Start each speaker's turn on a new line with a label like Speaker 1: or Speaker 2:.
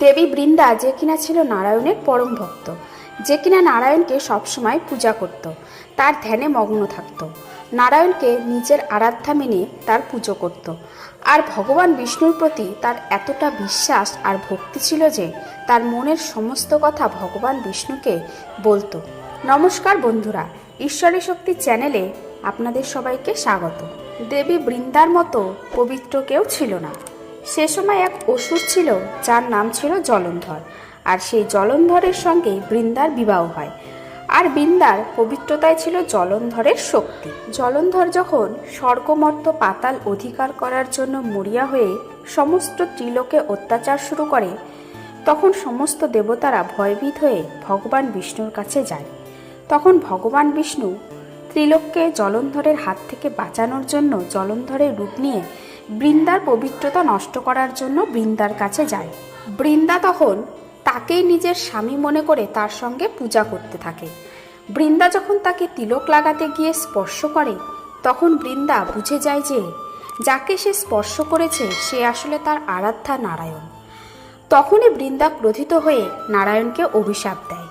Speaker 1: দেবী বৃন্দা যে কিনা ছিল নারায়ণের পরম ভক্ত, যে কিনা নারায়ণকে সবসময় পূজা করত, তার ধ্যানে মগ্ন থাকত। নারায়ণকে নিজের আরাধ্যা মেনে তার পুজো করত। আর ভগবান বিষ্ণুর প্রতি তার এতটা বিশ্বাস আর ভক্তি ছিল যে তার মনের সমস্ত কথা ভগবান বিষ্ণুকে বলতো। নমস্কার বন্ধুরা, ঈশ্বরী শক্তি চ্যানেলে আপনাদের সবাইকে স্বাগত। দেবী বৃন্দার মতো পবিত্র কেউ ছিল না। সে সময় এক অসুর ছিল, যার নাম ছিল জলন্ধর। আর সেই জলন্ধরের সঙ্গে বৃন্দার বিবাহ হয়। আর বৃন্দার পবিত্রতায় ছিল জলন্ধরের শক্তি। জলন্ধর যখন স্বর্গমর্ত পাতাল অধিকার করার জন্য মরিয়া হয়ে সমস্ত ত্রিলোকে অত্যাচার শুরু করে, তখন সমস্ত দেবতারা ভয়ভীত হয়ে ভগবান বিষ্ণুর কাছে যায়। তখন ভগবান বিষ্ণু ত্রিলোককে জলন্ধরের হাত থেকে বাঁচানোর জন্য জলন্ধরের রূপ নিয়ে বৃন্দার পবিত্রতা নষ্ট করার জন্য বৃন্দার কাছে যায়। বৃন্দা তখন তাকেই নিজের স্বামী মনে করে তার সঙ্গে পূজা করতে থাকে। বৃন্দা যখন তাকে তিলক লাগাতে গিয়ে স্পর্শ করে, তখন বৃন্দা বুঝে যায় যে, যাকে সে স্পর্শ করেছে, সে আসলে তার আরাধ্যা নারায়ণ। তখনই বৃন্দা ক্রোধিত হয়ে নারায়ণকে অভিশাপ দেয়।